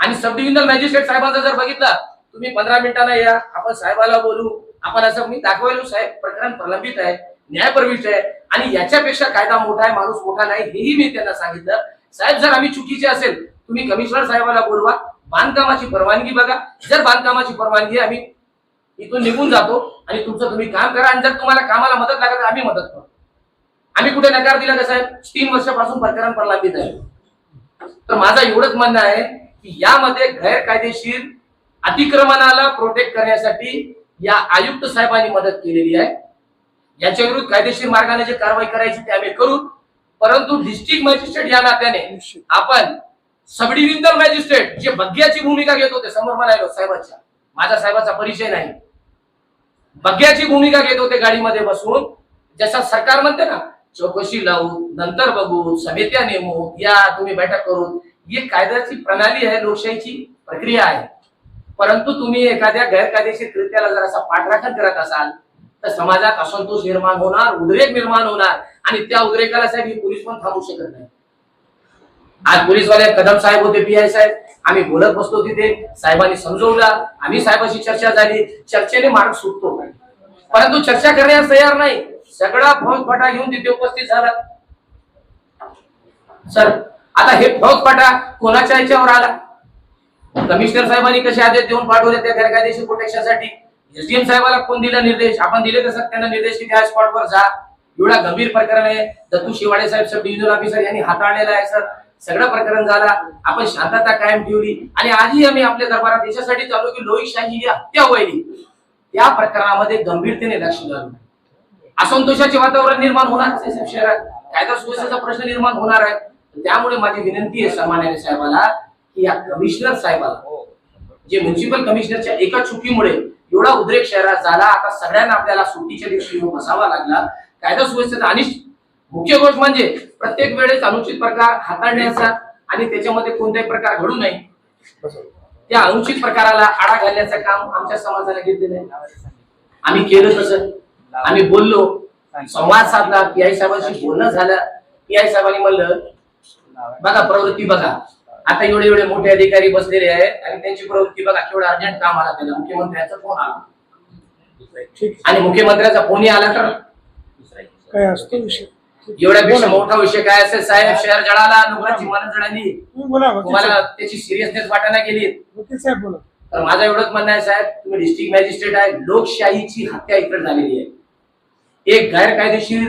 आणि सब divisional magistrate साहेबांचा जर बघितला तुम्ही पंधरा मिनिटांना या आपण साहेबाला बोलू. आपण असं मी दाखवायलो साहेब प्रकरण प्रलंबित आहे न्यायप्रविष्ट आहे आणि याच्यापेक्षा कायदा मोठा आहे माणूस मोठा नाही हेही मी त्यांना सांगितलं. साहेब जर आम्ही चुकीचे असेल तुम्ही कमिशनर साहेबाला बोलवा. बांधकामाची परवानगी बघा. जर बांधकामाची परवानगी आहे, आम्ही इथून निघून जातो आणि तुमचं तुम्ही काम करा आणि जर तुम्हाला कामाला मदत लागत तर आम्ही मदत करू आम्ही कुठे नकार दिला का साहेब? तीन वर्षापासून प्रकरण प्रलंबित आहे. तर माझं एवढंच म्हणणं आहे की यामध्ये गैरकायदेशीर अतिक्रमणाला प्रोटेक्ट करण्यासाठी या आयुक्त साहेबांनी मदत केलेली आहे. याच्या विरुद्ध कायदेशीर मार्गाने जी कारवाई करायची ते आम्ही करू. परंतु डिस्ट्रिक्ट मॅजिस्ट्रेट या नात्याने आपण सब डिव्हिजनल मॅजिस्ट्रेट जे बग्ग्याची भूमिका घेत होते समोर म्हणालो साहेबांच्या. माझ्या साहेबाचा परिचय नाही. बग्ग्याची भूमिका घेत होते गाडीमध्ये बसून. जसा सरकार म्हणते ना चौकशी लावू नंतर बघू समित्या नेमू या तुम्ही बैठक करून ही कायद्याची प्रणाली आहे लोकशाहीची प्रक्रिया आहे. परंतु तुम्ही एखाद्या गैरकायदेशीर कृत्याला जर असा पाठराखण करत असाल तर समाजात असंतोष निर्माण होणार उद्रेक निर्माण होणार आणि त्या उद्रेकाला साहेब ही पोलीस पण थांबू शकत नाही. आज पोलीसवाले कदम साहेब होते पी आय साहेब. आम्ही बोलत बसतो तिथे साहेबांनी समजवला. आम्ही साहेबांशी चर्चा झाली. चर्चेने मार्ग सुटतो. परंतु चर्चा करण्यास तयार नाही. सगळा फौजफाटा घेऊन तिथे उपस्थित झाला. सर आता हे फौजफाटा कोणाच्या याच्यावर आला? कमिशनर साहेबांनी कसे आदेश देऊन पाठवले त्या गैरकायदेशीर प्रोटेक्शनसाठी एसडीएम साहेबाला कोण दिला निर्देश? आपण दिले तसं त्यांना निर्देश की त्या स्पॉटवर जा. एवढा गंभीर प्रकरण आहे. दत्तू शिवाडे साहेब सब डिव्हिजनल ऑफिसर यांनी हाताळलेला आहे सर सगळं प्रकरण झाला. आपण शांतता कायम ठेवली. आणि आजही आम्ही आपल्या दरबारात देशासाठी चालू की लोहित शाही जी हत्या व्हायली त्या प्रकरणामध्ये गंभीरतेने लक्ष घालून. असंतोषाचे वातावरण निर्माण होणार शहरात. कायदा सुव्यवस्थेचा प्रश्न निर्माण होणार आहे. त्यामुळे माझी विनंती आहे सन्मान्याने साहेबाला की या कमिशनर साहेबाला जे म्युन्सिपल कमिशनरच्या एका चुकीमुळे एवढा उद्रेक शहरात झाला आता सगळ्यांना आपल्याला सुट्टीच्या दिवशी येऊन बसावा लागला. कायदा सुव्यवस्थेचा आणि मुख्य गोष्ट म्हणजे प्रत्येक वेळेस अनुचित प्रकार हाताळण्याचा आणि त्याच्यामध्ये कोणताही प्रकार घडू नये. त्या अनुचित प्रकाराला आळा घालण्याचं काम आमच्या समाजाला घेतलेलं आहे. आम्ही केलं तसं. आम्ही बोललो. संवाद साधला. पी आय साहेबांशी बोलणं झालं. पी आय साहेबांनी म्हणलं बघा प्रवृत्ती बघा. आता एवढे एवढे मोठे अधिकारी बसलेले आहेत आणि त्यांची प्रवृत्ती बघा केवढं अर्जंट काम आला त्याला. मुख्यमंत्र्यांचा फोन आला. आणि मुख्यमंत्र्यांचा फोनही आला तर? काय असतो विषय? एवढ्यापेक्षा मोठा विषय काय असेल? साहेब शहर जळाला लोकांची मन जळाली. तुम्हाला. त्याची सिरियसनेस वाटायला गेली वकील साहेब बोला. तर माझं एवढंच म्हणणं आहे साहेब तुम्ही डिस्ट्रिक्ट मॅजिस्ट्रेट आहे लोकशाहीची हत्या इकडे झालेली आहे. एक गैरकायदेशीर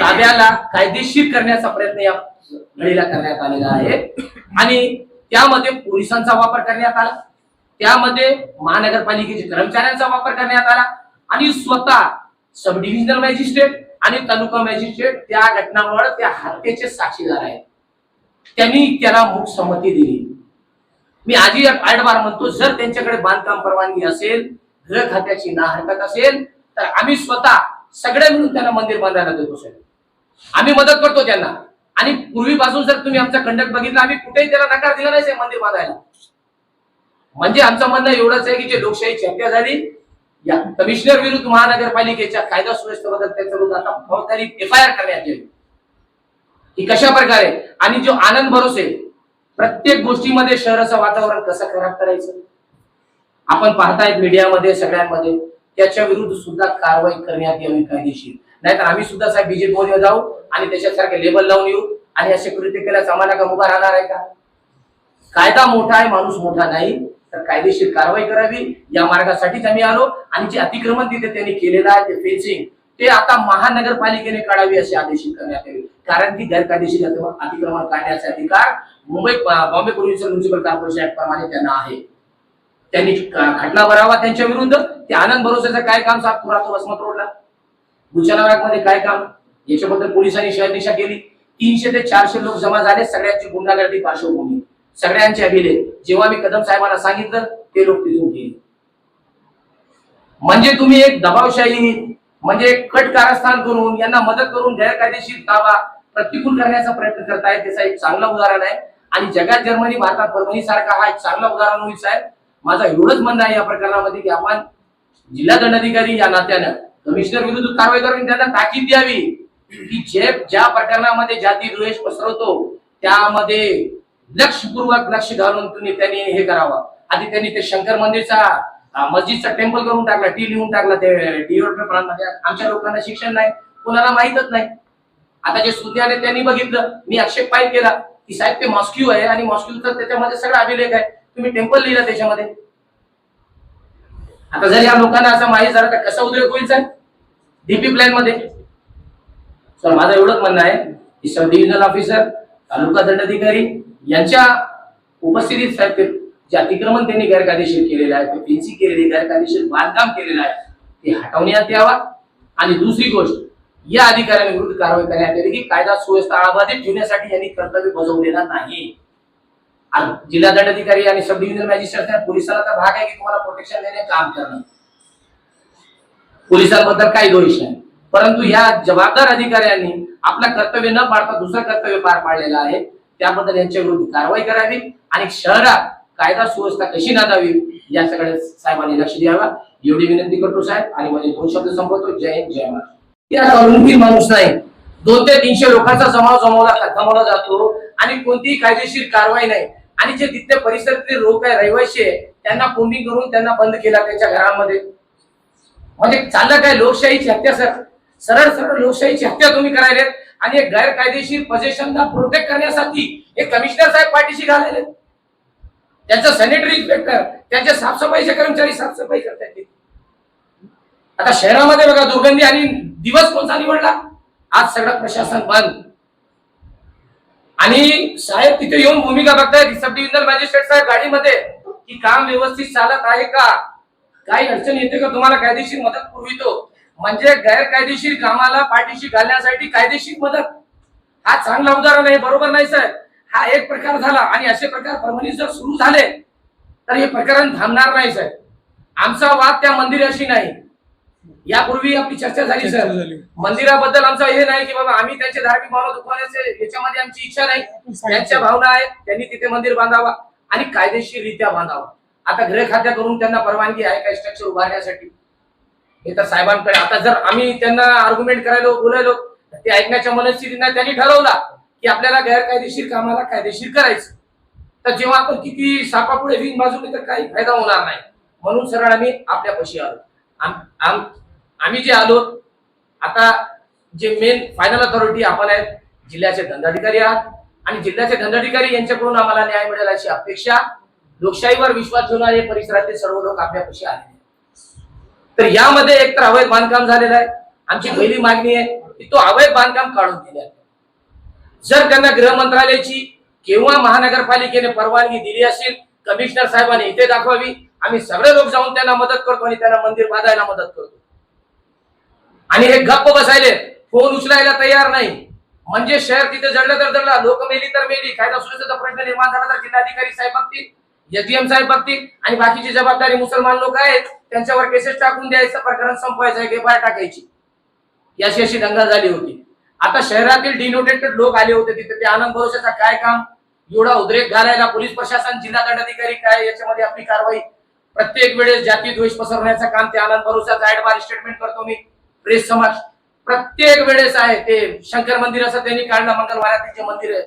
ताब्याला कायदेशीर करण्याचा प्रयत्न या घडीला करण्यात आलेला आहे. आणि त्यामध्ये पोलिसांचा वापर करण्यात आला. त्यामध्ये महानगरपालिकेच्या कर्मचाऱ्यांचा वापर करण्यात आला. आणि स्वतः सब डिव्हिजनल मॅजिस्ट्रेट आणि तालुका मॅजिस्ट्रेट त्या घटनामुळे त्या हत्येचे साक्षीदार आहेत. त्यांनी त्याला मूक संमती दिली. मी आजी आडवार म्हणतो जर त्यांच्याकडे बांधकाम परवानगी असेल घर खात्याची ना हरकत असेल तर आम्ही स्वतः सगळ्या मिळून त्यांना मंदिर बांधायला देतो साहेब. आम्ही मदत करतो त्यांना. आणि पूर्वीपासून जर तुम्ही आमचा कंडक्ट बघितला आम्ही कुठेही त्याला नकार दिला नाही मंदिर बांधायला. म्हणजे आमचं म्हणणं एवढंच आहे की जे लोकशाहीची हत्या झाली या कमिशनर विरुद्ध महानगरपालिकेच्या कायदा सुव्यवस्थेबद्दल त्याच्या विरुद्ध आता फौजदारी एफ आय आर करण्यात येईल. की कशा प्रकारे? आणि जो आनंद भरोसे प्रत्येक गोष्टीमध्ये शहराचं वातावरण कसं खराब करायचं? आपण पाहतायत मीडियामध्ये सगळ्यांमध्ये त्याच्या विरुद्ध सुद्धा कारवाई करण्यात यावी कायदेशीर. नाहीतर आम्ही सुद्धा साहेब बीजेपी मध्ये जाऊ आणि त्याच्यासारखे लेबल लावून येऊ. आणि असे कृत्य केल्या आम्हाला का उभा राहणार आहे का? कायदा मोठा आहे माणूस मोठा नाही. तर कायदेशीर कारवाई करावी. या मार्गासाठीच आम्ही आलो आणि जे अतिक्रमण तिथे त्यांनी केलेलं आहे ते फेन्सिंग ते आता महानगरपालिकेने काढावी असे आदेश करण्यात यावे कारण की गैरकायदेशीर अतिक्रमण काढण्याचे अधिकार Mumbai Bombay provincial municipal corporation act प्रमाणे त्यांना आहे. त्यांनी घटना खटला भरावा त्यांच्या विरुद्ध. ते आनंद भरोसेचं काय काम सात राहतो वसमत रोडला? गुलशनाबागमध्ये काय काम? याच्याबद्दल पोलिसांनी शहरदिशा केली. तीनशे ते चारशे लोक जमा झाले सगळ्यांची गुंडागर्दी पार्श्वभूमी. सगळ्यांचे अभिलेख जेव्हा मी कदम साहेबांना सांगितलं ते लोक तिथून गेले. म्हणजे तुम्ही एक दबावशाही म्हणजे कट कारस्थान करून यांना मदत करून गैरकायदेशीर दावा प्रतिकूल करण्याचा प्रयत्न करताय त्याचा एक चांगलं उदाहरण आहे. आणि जगात जर्मनी भारतात परभणी सारखा हा एक चांगला उदाहरण होईल साहेब. माझा एवढंच म्हणणं आहे या प्रकरणामध्ये की आपण जिल्हा दंडाधिकारी या नात्यानं कमिशनर विरुद्ध कारवाई करून त्यांना ताकीद द्यावी की जे ज्या प्रकरणामध्ये जाती द्वेष पसरवतो त्यामध्ये लक्षपूर्वक लक्ष घालून तुम्ही त्यांनी हे करावं. आधी त्यांनी ते शंकर मंदिरचा मस्जिदचा टेम्पल करून टाकला टी लिहून टाकला ते डेव्हलपमेंट आमच्या लोकांना शिक्षण नाही कोणाला माहीतच नाही. आता जे सुज्ञ आले त्यांनी बघितलं मी आक्षेप पाय केला की साहेब ते मॉस्क्यू आहे आणि मॉस्क्यूचा त्याच्यामध्ये सगळा अभिलेख आहे. तुम्ही टेम्पल लिहिलं त्याच्यामध्ये. आता जर या लोकांना असं माहीत झालं तर कसा उद्रेक होईल सर? डीपी प्लॅनमध्ये? सर माझं एवढंच म्हणणं आहे की सब डिव्हिजनल ऑफिसर तालुका दंडाधिकारी यांच्या उपस्थितीत साहेब ते जे अतिक्रमण त्यांनी गैरकायदेशीर केलेलं आहे पेन्सी केलेली गैरकायदेशीर बांधकाम केलेलं आहे ते हटवण्यात यावा आणि दुसरी गोष्ट या अधिकाऱ्यांविरुद्ध कारवाई करण्यात आली की कायदा सुव्यवस्था अबाधित ठेवण्यासाठी यांनी कर्तव्य बजावलेला नाही. जिल्हा दंडाधिकारी आणि सब डिव्हिजनल मॅजिस्ट्रेट पोलिसाला तर भाग आहे की तुम्हाला प्रोटेक्शन देणे काम करणं? पोलिसांबद्दल काही दोष नाही. परंतु या जबाबदार अधिकाऱ्यांनी आपला कर्तव्य न पाडता दुसरं कर्तव्य पार पाडलेलं आहे. त्याबद्दल यांच्या विरुद्ध कारवाई करावी आणि शहरात कायदा सुव्यवस्था कशी नांदावी या सगळ्या साहेबांनी लक्ष द्यावा. एवढी विनंती करतो साहेब आणि माझे दोन शब्द संपवतो. जय हिंद जय महाराष्ट्र. या कॉलनीतील माणूस नाही. दोन ते तीनशे लोकांचा जमाव जमवला जमवला जातो आणि कोणतीही कायदेशीर कारवाई नाही. आणि जे तिथले परिसरातले लोक आहे रहिवासी आहे त्यांना कोंडी करून त्यांना बंद केला त्यांच्या घरामध्ये? म्हणजे चाललं काय लोकशाहीची हत्या सर? सरळ सरळ लोकशाहीची हत्या तुम्ही करायलेत आणि एक गैरकायदेशीर पोझिशनला प्रोटेक्ट करण्यासाठी हे कमिशनर साहेब पाठीशी घालायले त्यांचं सॅनिटरी इन्स्पेक्टर त्यांचे साफसफाईचे कर्मचारी साफसफाई करतात आता शहरामध्ये बघा दुर्गंधी आणि दिवस कोणता निवडला? आज सगळं प्रशासन बंद. आणि साहेब तिथे येऊन भूमिका बघताय. सब डिव्हिजनल मॅजिस्ट्रेट साहेब गाडीमध्ये. की काम व्यवस्थित चालत आहे का? काही अडचण येते का? तुम्हाला कायदेशीर मदत पुरवितो. म्हणजे गैरकायदेशीर कामाला पाठीशी घालण्यासाठी कायदेशीर मदत. हा चांगला उदाहरण आहे. बरोबर नाही साहेब? हा एक प्रकार झाला आणि असे प्रकार परभणीत जर सुरू झाले तर हे प्रकरण थांबणार नाही साहेब. आमचा वाद त्या मंदिराशी नाही. यापूर्वी आपली चर्चा झाली सर. मंदिराबद्दल आमचं हे नाही की बाबा आम्ही त्यांचे धार्मिक भावना दुखवण्याचे याच्यामध्ये आमची इच्छा नाही. त्यांच्या भावना आहेत त्यांनी तिथे मंदिर बांधावा आणि कायदेशीररित्या बांधावा. आता गृह खात्याकडून त्यांना परवानगी आहे का स्ट्रक्चर उभारण्यासाठी. हे तर साहेबांकडे आता जर आम्ही त्यांना आर्ग्युमेंट करायलो बोलायलो तर ते ऐकण्याच्या मनस्थितीनं त्यांनी ठरवला की आपल्याला गैरकायदेशीर कामाला कायदेशीर करायचं. तर जेव्हा आपण किती सापापुढे विन बाजूने तर काही फायदा होणार नाही. म्हणून सरळ आम्ही आपल्या पशी आलो. आम्ही जे आलो आता जे मेन फायनल अथॉरिटी आपण आहेत जिल्ह्याचे दंडाधिकारी आहात. आणि जिल्ह्याचे दंडाधिकारी यांच्याकडून आम्हाला न्याय मिळेल अशी अपेक्षा. लोकशाहीवर विश्वास ठेवणारे परिसरातील सर्व लोक आपल्यापाशी आलेले आहेत. तर यामध्ये एक तर अवैध बांधकाम झालेलं आहे. आमची पहिली मागणी आहे की तो अवैध बांधकाम काढून दिले जर त्यांना गृह मंत्रालयाची किंवा महानगरपालिकेने परवानगी दिली असेल कमिशनर साहेबांनी इथे दाखवावी. आम्ही सगळे लोक जाऊन त्यांना मदत करतो आणि त्यांना मंदिर बांधायला मदत करतो. आणि हे गप्प बसायले फोन उचलायला तयार नाही. म्हणजे शहर तिथे जडलं तर जडलं लोक मेली तर मेली कायदा सुरक्षेचा प्रश्न निर्माण झाला तर जिल्हाधिकारी साहेब बघतील एसडीएम साहेब बघतील आणि बाकीची जबाबदारी मुसलमान लोक आहेत त्यांच्यावर केसेस टाकून द्यायचं प्रकरण संपवायचं एफआयआर टाकायची. याशी अशी दंगा झाली होती. आता शहरातील डिनोटेटेड लोक आले होते तिथे ते आनंद भरोशाचा काय काम? एवढा उद्रेक घालायला पोलीस प्रशासन जिल्हा दंडाधिकारी काय याच्यामध्ये आपली कारवाई प्रत्येक वेळेस जाती द्वेष पसरवण्याचं काम ते आनंद भरोसाचा ऍडवार स्टेटमेंट करतो मी. प्रेस समाज. प्रत्येक वेळेस आहे ते शंकर मंदिर असं त्यांनी काढलं मंगळवारात त्यांचे मंदिर आहे.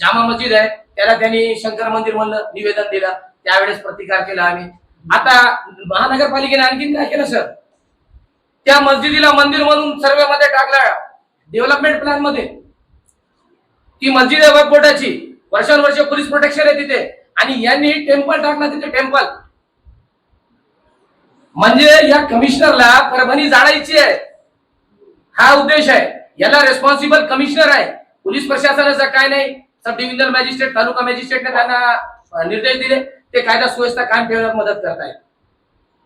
जामा मस्जिद आहे त्याला त्यांनी शंकर मंदिर म्हणलं निवेदन दिलं. त्यावेळेस प्रतिकार केला आम्ही. आता महानगरपालिकेने आणखीन काय केलं सर? त्या मस्जिदीला मंदिर म्हणून सर्वे मध्ये टाकला. डेव्हलपमेंट प्लॅनमध्ये. ती मस्जिद आहे वक्फ वर्षानुवर्ष पोलीस प्रोटेक्शन आहे तिथे. आणि यांनी टेम्पल टाकला तिथे टेम्पल म्हणजे या कमिशनरला परभणी जाळायची आहे. हा उद्देश आहे. याला रेस्पॉन्सिबल कमिशनर आहे. पोलीस प्रशासनाचा काय नाही. सब डिव्हिजनल मॅजिस्ट्रेट तालुका मॅजिस्ट्रेटने त्यांना निर्देश दिले. ते कायदा सुव्यवस्था कायम ठेवण्यात मदत करतायत.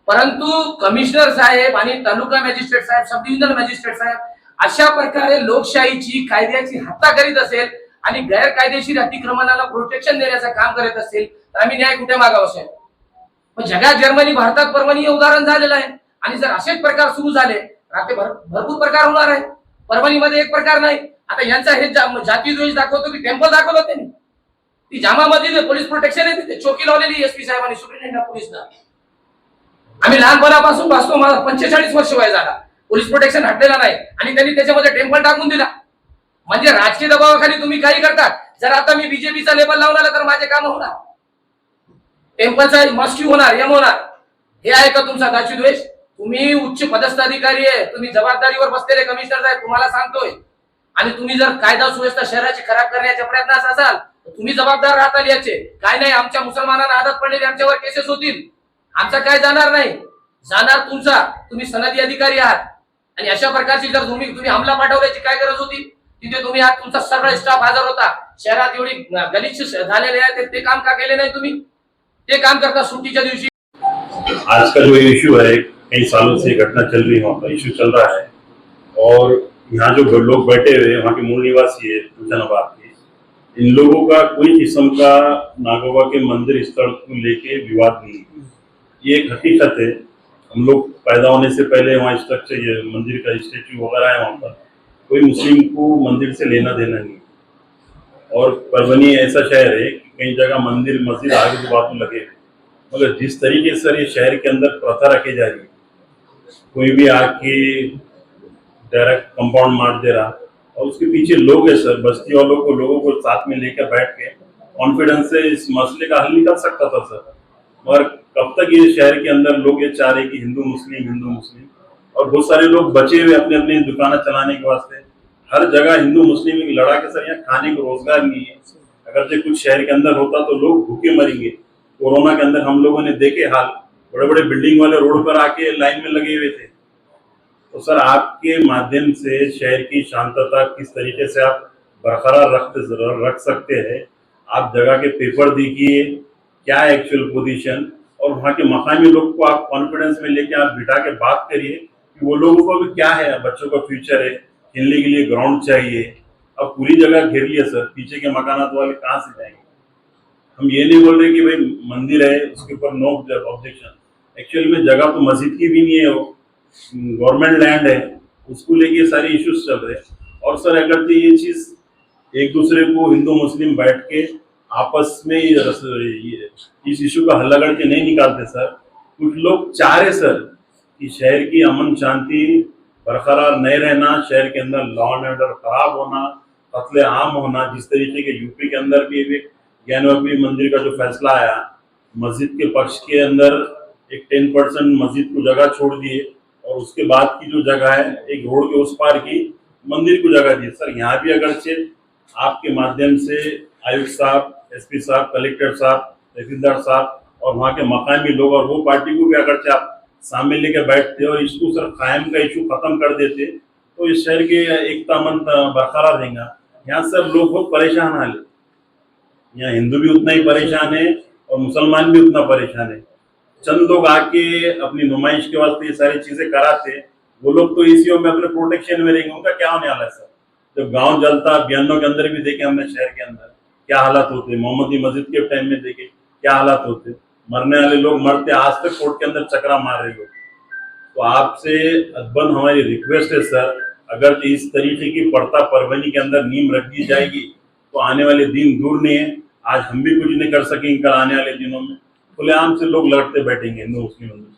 परंतु कमिशनर साहेब आणि तालुका मॅजिस्ट्रेट साहेब सब डिव्हिजनल मॅजिस्ट्रेट साहेब अशा प्रकारे लोकशाहीची कायद्याची हत्या करीत असेल आणि गैरकायदेशीर अतिक्रमणाला प्रोटेक्शन देण्याचं काम करत असेल तर आम्ही न्याय कुठे मागावं साहेब? मग जगात जर्मनी भारतात परभणी हे उदाहरण झालेलं आहे. आणि जर असेच प्रकार सुरू झाले रात्री भर- भरपूर प्रकार होणार आहे. परभणीमध्ये एक प्रकार नाही. आता यांचा हे जाती द्वेष दाखवतो की टेम्पल दाखवलं त्यांनी. ती जामा मध्ये पोलीस प्रोटेक्शन आहे तिथे चौकी लावलेली एसपी साहेबांनी सुप्रिटेंडेंट पोलीसना आम्ही लहानपणापासून वाचतो मला पंचेचाळीस वर्ष वय झाला. पोलीस प्रोटेक्शन हटलेला नाही. आणि त्यांनी त्याच्यामध्ये टेम्पल टाकून दिला. म्हणजे राजकीय दबावाखाली तुम्ही काही करतात. जर आता मी बीजेपीचा लेबल लावून आला तर माझे काम होणार. टेम्पलचा मस्क्यू होणार एम होणार. हे आहे का तुमचा दाची द्वेष? तुम्ही उच्च पदस्थ अधिकारी आहे तुम्ही जबाबदारीवर बसलेले कमिशनर आहे तुम्हाला सांगतोय. आणि तुम्ही जर कायदा सुव्यवस्था शहराची खराब करण्याच्या प्रयत्नात असाल तर तुम्ही जबाबदार राहताल याचे. काय नाही आमच्या मुसलमानांना आदत पडलेली आमच्यावर केसेस होतील. आमचा काय जाणार नाही? जाणार तुमचा. तुम्ही सनदी अधिकारी आहात. आणि अशा प्रकारची जर तुम्ही तुम्ही हमला पाठवल्याची काय गरज होती? तिथे तुम्ही आज तुमचा सर्व स्टाफ हजर होता. शहरात एवढी गलिच्छ झालेले आहे ते काम का केले नाही तुम्ही? ते काम करता सुट्टीच्या दिवशी आज का जो इश्यू है, कई सालों से घटना चल रही है, वहाँ पर इशू चल रहा है। और यहाँ जो लोग बैठे हुए वहाँ के मूल निवासी है हुसैनाबाद के। इन लोगों का कोई किस्म का नागोबा के मंदिर स्थल को लेके विवाद नहीं ये एक हकीकत है। हम लोग पैदा होने से पहले वहाँ स्ट्रक्चर ये मंदिर का स्टेचू वगैरह है वहाँ पर। कोई मुस्लिम को मंदिर से लेना देना नहीं और परभनी ऐसा शहर है कई जगह मंदिर, मस्जिद आगे तो बातों लगे। मगर जिस तरीके से ये शहर के अंदर प्रथा रखी जा रही कोई भी आके डायरेक्ट कंपाउंड मार दे रहा, और उसके पीछे लोग है सर, बस्ती वालों को, लोगों को साथ में लेकर बैठ के कॉन्फिडेंस से इस मसले का हल निकल सकता था सर। मगर कब तक ये शहर के अंदर लोग ये चाह रहे कि हिंदू, मुस्लिम हिंदू, मुस्लिम, और बहुत सारे लोग बचे हुए अपने अपने दुकानें चलाने के वास्ते। हर जगह हिंदू, मुस्लिम लड़ा के सर यहाँ खाने को रोज़गार नहीं है। अगर जो कुछ शहर के अंदर होता तो लोग भूखे मरेंगे। कोरोना के अंदर हम लोगों ने देखे हाल। बड़े बड़े बिल्डिंग वाले रोड पर आके लाइन में लगे हुए थे। तो सर, आपके माध्यम से शहर की शांतता किस तरीके से आप बरकरार रख रख सकते हैं? आप जगह के पेपर देखिए, क्या एक्चुअल पोजीशन और वहाँ के मकामी लोग को आप कॉन्फिडेंस में लेके आप बिठा के बात करिए कि वो लोगों को भी क्या है? बच्चों का फ्यूचर है, खेलने के लिए ग्राउंड चाहिए अब पूरी जगह घेर लिया, सर। पीछे के मकानात वाले कहाँ से जाएँगे? हम ये नहीं बोल रहे कि भाई मंदिर है, उसके ऊपर नो ऑब्जेक्शन एक्चुअल में जगह तो मस्जिद की भी नहीं है, वो गवर्नमेंट लैंड है, उसको लेके सारे इश्यूज़ चल रहे हैं। और सर, अगर तो ये चीज़ एक दूसरे को हिंदू, मुस्लिम बैठ के आपस में इस इशू का हल्ला अगर के नहीं निकालते, सर, कुछ लोग चाह रहे सर, कि शहर की अमन शांति बरकरार नहीं रहना, शहर के अंदर लॉ एंड ऑर्डर खराब होना कत्ले आम होना, जिस तरीके के यूपी के अंदर भी एक ज्ञानवापी मंदिर का जो फैसला आया, मस्जिद के पक्ष के अंदर एक टेन परसेंट मस्जिद को जगह छोड़ दिए और उसके बाद की जो जगह है, एक रोड के उस पार की मंदिर को जगह दी सर, यहाँ भी अगर से आपके माध्यम से आयुक्त साहब एसपी साहब, कलेक्टर साहब, तहसीलदार साहब और वहाँ के मकामी लोग और वो पार्टी को भी अगर से आप सामने लेकर बैठते और इसको सर कायम का इशू खत्म कर देते तो इस शहर के एकता मन बरकरार रहेगा। यहाँ सर लोग बहुत परेशान हाल यहाँ हिंदू भी उतना ही परेशान है और मुसलमान भी उतना परेशान है। चंद लोग आके अपनी नुमाइश के वास्ते ये सारी चीज़ें कराते वो लोग तो इसी में अपने प्रोटेक्शन में रहेंगे उनका क्या होने वाला है सर जब गाँव जलता बयानों के अंदर भी देखे हमने शहर के अंदर, क्या हालात होते मोहम्मदी मस्जिद के टाइम में देखे, क्या हालात होते मरने वाले लोग मरते आज तक कोर्ट के अंदर चक्रा मार रहे लोग। तो आपसे अदबन हमारी रिक्वेस्ट है सर अगर तो इस तरीके की पड़ता परवनी के अंदर नींव रख दी जाएगी तो आने वाले दिन दूर नहीं है। आज हम भी कुछ नहीं कर सकेंगे कल आने वाले दिनों में। खुलेआम से लोग लड़ते बैठेंगे हिंदू मुस्लिम हिंदू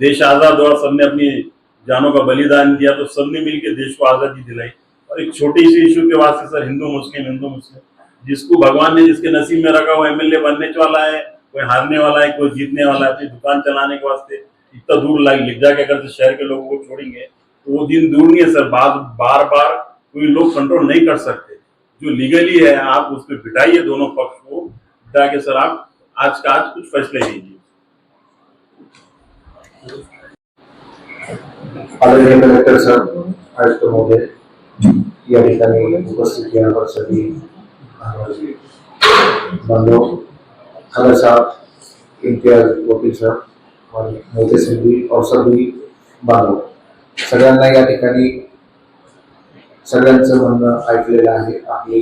देश आज़ाद हुआ, सबने अपनी जानों का बलिदान दिया तो सबने मिलकर देश को आज़ादी दिलाई। और एक छोटी सी इशू के वास्ते sir, Hindu, Muslim Hindu, Muslim, जिसको भगवान ने जिसके नसीब में रखा, वो एमएलए बनने वाला है, कोई हारने वाला है, कोई जीतने वाला है, अपनी दुकान चलाने के वास्ते इतना दूर लाग लिख जाके अगर से शहर के लोगों को छोड़ेंगे तो वो दिन दूर नहीं है, सर। बार बार बार कोई लोग कंट्रोल नहीं कर सकते। जो लीगली है, आप उस पर बिठाइए दोनों पक्ष को बिठा के सर आप आज का आज कुछ फैसले लीजिए। आदरणीय कलेक्टर खाला साहब और बांधव सगळ्यांना या ठिकाणी सगळ्यांचं म्हणणं ऐकलेलं आहे. आपली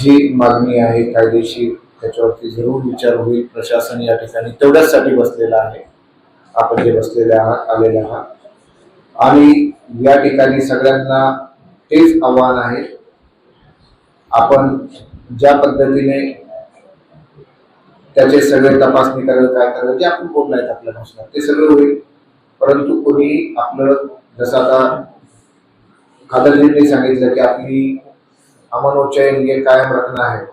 जी मागणी आहे कायदेशीर त्याच्यावरती जरूर विचार होईल. प्रशासन या ठिकाणी तेवढ्याचसाठी बसलेलं आहे. आपण जे बसलेले आहात आलेले आहात. आणि या ठिकाणी सगळ्यांना तेच आव्हान आहे. आपण ज्या पद्धतीने त्याचे सगळे तपासणी करायला काय करायला ते आपण बोललायत आपल्या भाषणात ते सगळं होईल. परंतु कोणी आपलं, जसं आता खादरजींनी सांगितलं की आपली अमन चैन ये कायम रखना है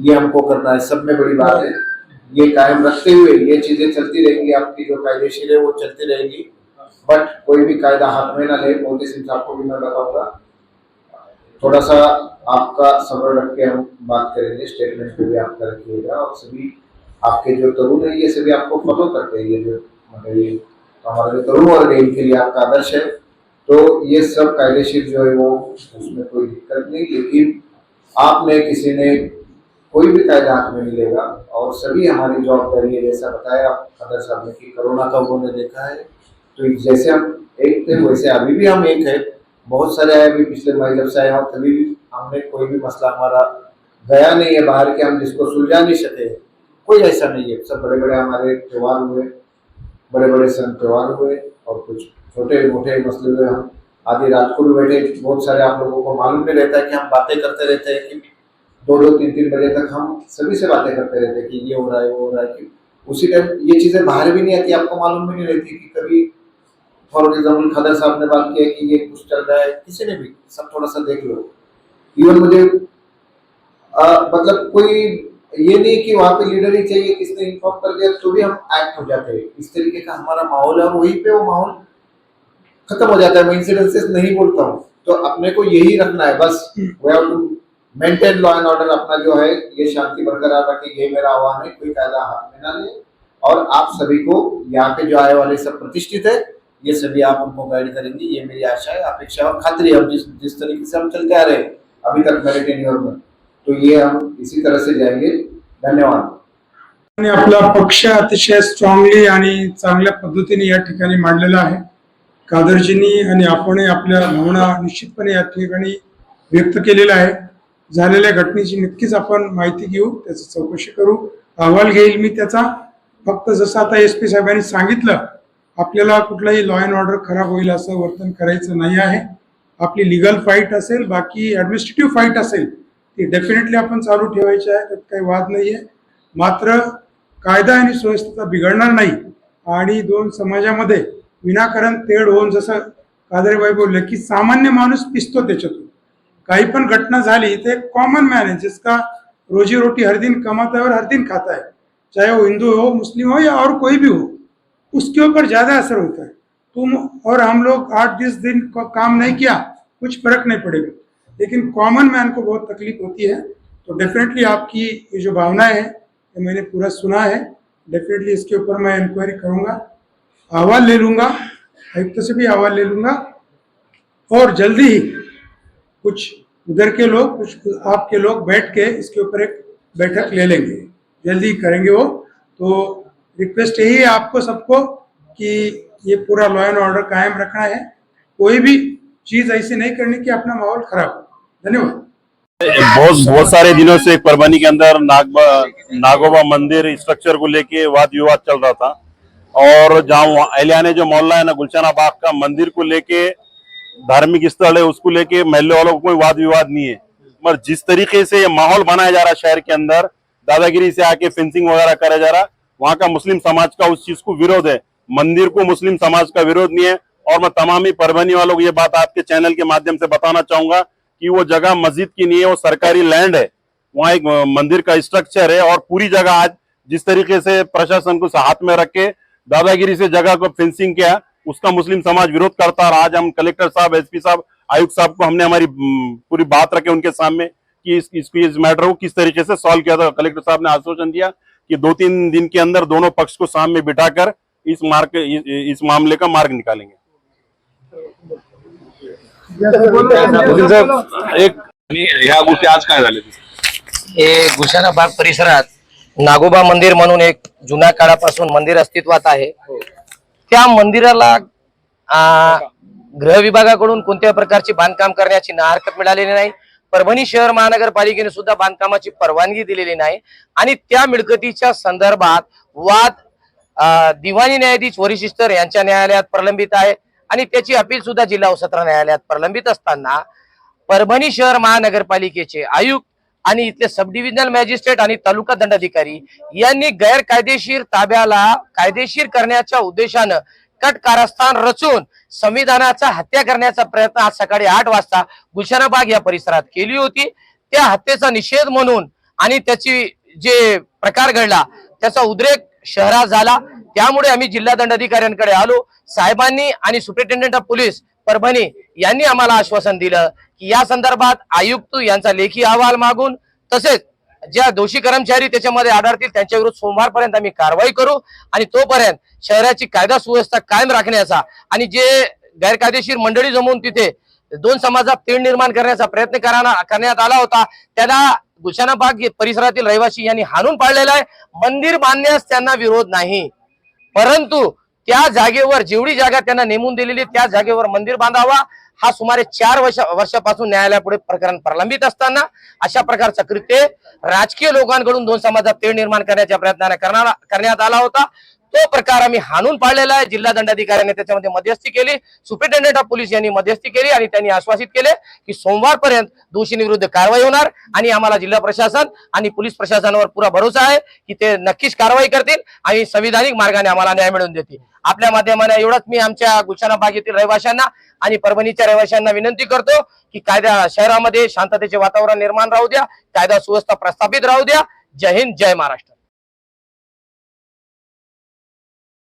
ये हमको करना है, सब में बड़ी बात है. ये कायम रखते हुए, ये चीज़ें चलती रहेंगी, आपकी जो कायदेशीर है वो चलती रहेगी. बट कोई भी कायदा हाथ में ना ले मोदी सिंह साहब को भी मैं बताऊँगा। थोड़ा सा आपका सब्र रख के हम बात करेंगे स्टेटमेंट पे भी आपका रखिएगा। और सभी आपके जो तरुण है, ये सभी आपको फॉलो करते हैं, ये जो मतलब ये हमारा जो तरुण वर्ग है इनके लिए आपका आदर्श है। तो ये सब कायदेशीर जो है वो उसमें कोई दिक्कत नहीं, लेकिन आपने किसी ने कोई भी कायदा हाथ में नहीं लेगा और सभी हमारी जवाबदारी है, जैसा बताया खदर साहब ने कि कोरोना का उन्होंने देखा है। तो जैसे हम एक थे, वैसे अभी भी हम एक है। बहुत सारे आए अभी पिछले महीने जब से आए और तभी भी हमने कोई भी मसला हमारा गया नहीं है बाहर के, हम जिसको सुलझा नहीं सके। कोई ऐसा नहीं है, सब बड़े बड़े हमारे त्यौहार हुए। बड़े बड़े सन त्योहार हुए और कुछ छोटे मोटे मसले हुए। हम आधी रात को भी बैठे, बहुत सारे आप लोगों को मालूम नहीं रहता है कि हम बातें करते रहते हैं कि दो दो तीन तीन बजे तक हम सभी से बातें करते रहते हैं कि ये हो रहा है, वो हो रहा है कि उसी टाइम ये चीज़ें बाहर भी नहीं आती, आपको मालूम भी नहीं रहती कि कभी फॉर एग्ज़ाम्पल खदर साहब ने बात किया कि ये कुछ चल रहा है, किसी ने भी सब थोड़ा सा देख लो। इवन मुझे मतलब कोई ये नहीं कि वहाँ पे लीडर ही चाहिए, किसने इन्फॉर्म कर दिया तो भी हम एक्ट हो जाते हैं। इस तरीके का हमारा माहौल है, वहीं पे वो माहौल खत्म हो जाता है। मैं इंसिडेंसेस नहीं बोलता हूँ। तो अपने को यही रखना है, बस। We have to maintain law and order अपना जो है, ये शांति बरकरार रखे, ये मेरा आह्वान है, कोई कायदा हाथ में ना ले। और आप सभी को यहाँ पे जो आए वाले सब प्रतिष्ठित है, ये सभी आप उनको गाइड करेंगे, ये मेरी आशा है, अपेक्षा और खातरी है। जिस जिस तरीके से हम चलते आ रहे हैं, अभी तक मेरे टेन्योर में। तो ये हम इसी तरह से जाएंगे। धन्यवाद। आणि आपला पक्ष अतिशय स्ट्रॉंगली आणि चांगल्या पद्धतीने या ठिकाणी मांडलेला आहे. कादरजींनी आणि आपण आपल्या भावना निश्चितपणे या ठिकाणी व्यक्त केलेल्या आहे झालेल्या घटनेची नक्कीच आपण माहिती घेऊ त्याची चौकशी करू. अहवाल घेईल मी त्याचा. फक्त जसं आता एस पी साहेबांनी सांगितलं आपल्याला कुठलाही लॉ अँड ऑर्डर खराब होईल असं वर्तन करायचं नाही आहे. आपली लिगल फाईट असेल बाकी ॲडमिनिस्ट्रेटिव्ह फाईट असेल ती डेफिनेटली आपण चालू ठेवायची आहे त्यात काही वाद नाही आहे मात्र कायदा आणि सुव्यवस्थेचा बिघडणार नाही. आणि दोन समाजामध्ये विनाकारण तेढ होऊन जसं कादरेबाई बोलले की सामान्य माणूस पिसतो त्याच्यातून. काही पण घटना झाली ते कॉमन मॅन आहे जिसका रोजी रोटी हर दिन कमाता है और हर दिन खाता है चाहे वो हिंदू हो मुस्लिम हो या और कोई भी हो उसके ऊपर ज्यादा असर होता है. तुम और हम लोग आठ बीस दिन का काम नहीं किया कुछ फर्क नहीं पड़ेगा. लेकिन कॉमन मैन को बहुत तकलीफ़ होती है तो डेफिनेटली आपकी ये जो भावना है, ये मैंने पूरा सुना है। डेफिनेटली इसके ऊपर मैं इंक्वायरी करूँगा अहवाल ले लूँगा, आयुक्त से भी अहवाल ले लूँगा। और जल्दी ही कुछ उधर के लोग, कुछ आपके लोग बैठ के इसके ऊपर एक बैठक ले लेंगे। जल्दी करेंगे वो। तो रिक्वेस्ट यही है आपको सबको कि ये पूरा लॉ एंड ऑर्डर कायम रखना है। कोई भी चीज़ ऐसी नहीं करनी कि अपना माहौल खराब हो। धन्यवाद। बहुत बहुत सारे दिनों से परभनी के अंदर नागबा नागोबा मंदिर स्ट्रक्चर को लेके वाद विवाद चल रहा था। और जहाँ एलियाने जो मोहल्ला है ना गुलशाना बाग का मंदिर को लेके, धार्मिक स्थल है, उसको लेके महल्ले वालों को कोई वाद विवाद नहीं है। मगर जिस तरीके से ये माहौल बनाया जा रहा है शहर के अंदर, दादागिरी से आके फेंसिंग वगैरह करा जा रहा, वहाँ का मुस्लिम समाज का उस चीज़ को विरोध है। मंदिर को मुस्लिम समाज का विरोध नहीं है। और मैं तमाम ही परभनी वालों को ये बात आपके चैनल के माध्यम से बताना चाहूँगा कि वो जगह मस्जिद की नहीं है वो सरकारी लैंड है। वहाँ एक मंदिर का स्ट्रक्चर है और पूरी जगह आज जिस तरीके से प्रशासन को हाथ में रख के दादागिरी से जगह को फेंसिंग किया उसका मुस्लिम समाज विरोध करता और आज हम कलेक्टर साहब एसपी साहब आयुक्त साहब को हमने हमारी पूरी बात रखे उनके सामने कि इस, इस, इस मैटर को किस तरीके से सॉल्व किया था। कलेक्टर साहब ने आश्वासन दिया कि दो तीन दिन के अंदर दोनों पक्ष को सामने बिठाकर इस मार्ग इस, मामले का मार्ग निकालेंगे। एक ह्या गोष्टी आज काय झाले हे गुलशाना बाग परिसरात नागोबा मंदिर म्हणून एक जुन्या काळापासून मंदिर अस्तित्वात आहे. त्या मंदिराला गृह विभागाकडून कोणत्या प्रकारची बांधकाम करण्याची ना हरकत मिळालेली नाही. परभणी शहर महानगरपालिकेने सुद्धा बांधकामाची परवानगी दिलेली नाही. आणि त्या मिळकतीच्या संदर्भात वाद दिवाणी न्यायाधीश वरिशिष्टर यांच्या न्यायालयात प्रलंबित आहे. आणि त्याची अपील सुद्धा जिल्हा सत्र न्यायालयात प्रलंबित असताना परभणी शहर महानगरपालिकेचे आयुक्त आणि इथले सब डिव्हिजनल मॅजिस्ट्रेट आणि तालुका दंडाधिकारी यांनी गैरकायदेशीर ताब्याला कायदेशीर करण्याच्या उद्देशानं कट कारस्थान रचून संविधानाचा हत्या करण्याचा प्रयत्न आज सकाळी आठ वाजता गुलशनाबाग या परिसरात केली होती. त्या हत्येचा निषेध म्हणून आणि त्याची जे प्रकार घडला त्याचा उद्रेक शहरात झाला. त्यामुळे आम्ही जिल्हा दंडाधिकाऱ्यांकडे आलो. साहेबांनी आणि सुप्रिंटेंडेंट ऑफ पोलीस परभणी यांनी आम्हाला आश्वासन दिलं की या संदर्भात आयुक्त यांचा लेखी अहवाल मागून तसेच ज्या दोषी कर्मचारी त्याच्यामध्ये आढळतील त्यांच्याविरुद्ध सोमवारपर्यंत आम्ही कारवाई करू आणि तोपर्यंत शहराची कायदा सुव्यवस्था कायम राखण्याचा आणि जे गैरकायदेशीर मंडळी जमवून तिथे दोन समाजात तीळ निर्माण करण्याचा प्रयत्न करण्यात आला होता त्याला गुलशनाबाग परिसरातील रहिवासी यांनी हाणून पाडलेला आहे. मंदिर बांधण्यास त्यांना विरोध नाही. परंतु त्या जागेवर जेवढी जागा त्यांना नेमून दिलेली त्या जागेवर मंदिर बांधावा. हा सुमारे चार वर्ष वर्षापासून न्यायालयापुढे प्रकरण प्रलंबित असताना अशा प्रकारचं कृत्य राजकीय लोकांकडून दोन समाजात तेढ निर्माण करण्याच्या प्रयत्नाने करण्यात आला होता. तो प्रकार आम्ही हाणून पाळलेला आहे. जिल्हा दंडाधिकाऱ्यांनी त्याच्यामध्ये मध्यस्थी केली. सुप्रिंटेंडेंट ऑफ पोलीस यांनी मध्यस्थी केली आणि त्यांनी आश्वासित केले की सोमवारपर्यंत दोषींविरुद्ध कारवाई होणार आणि आम्हाला जिल्हा प्रशासन आणि पोलीस प्रशासनावर पुरा भरोसा आहे की ते नक्कीच कारवाई करतील आणि संविधानिक मार्गाने आम्हाला न्याय मिळवून देतील. आपल्या माध्यमाने एवढंच मी आमच्या गुलशानाबाग येथील रहिवाशांना आणि परभणीच्या रहिवाशांना विनंती करतो की कायदा शहरामध्ये शांततेचे वातावरण निर्माण राहू द्या कायदा सुव्यवस्था प्रस्थापित राहू द्या. जय हिंद जय महाराष्ट्र.